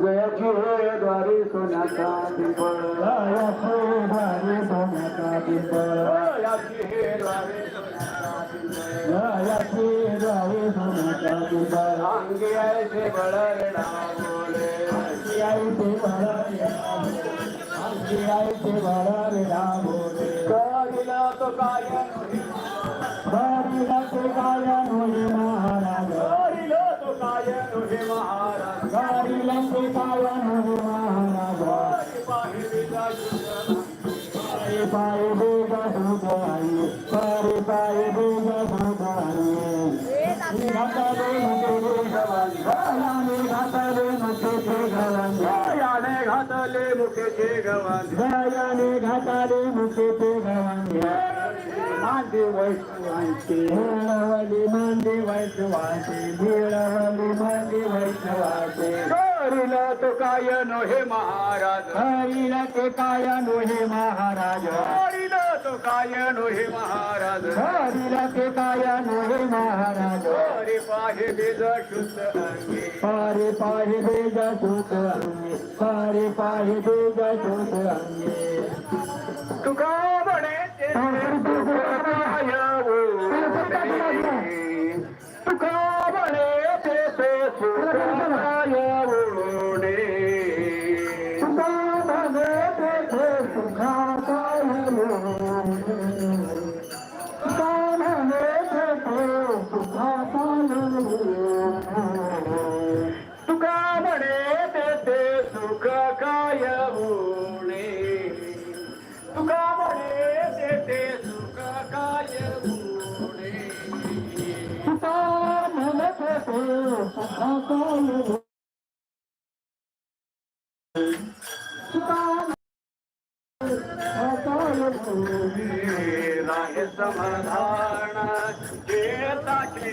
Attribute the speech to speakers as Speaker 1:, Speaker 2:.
Speaker 1: जयाची होयद्वारे सोन्याचा पिंपळ
Speaker 2: याची द्वारे सोन्याचा पिंपळ
Speaker 1: याची द्वारे सोन्याचा पिंपळ अंगी आहे बळ नाव
Speaker 2: आमची आई ते भरारे राबोले
Speaker 1: करिला तो काय
Speaker 2: बारीला ते गाया महाराज
Speaker 1: करिला तो हे महाराज
Speaker 2: गाडीला महाराज पाय पाय बेगा पाय पाय बेगा घाताले मुके गवान गायाने घाताले
Speaker 1: घातले मुखेचे गवान
Speaker 2: गायाने घाताले मुके गवान
Speaker 1: वैष्णवाचे
Speaker 2: वैष्णवाचे
Speaker 1: तो काय नो हे महाराज
Speaker 2: हरिला ते काय नो हे महाराज.
Speaker 1: हरिला तो काय नो हे महाराज
Speaker 2: हरिला ते काय नो हे
Speaker 1: महाराज. पाहे अंगे
Speaker 2: पारे पाहे बेगा सारे पाहे
Speaker 1: तुका बड़े ते सोसुर तुका म्हणे ते ते सुख काय होणे तुका म्हणे ते ते सुख काय होणे राहे समाधान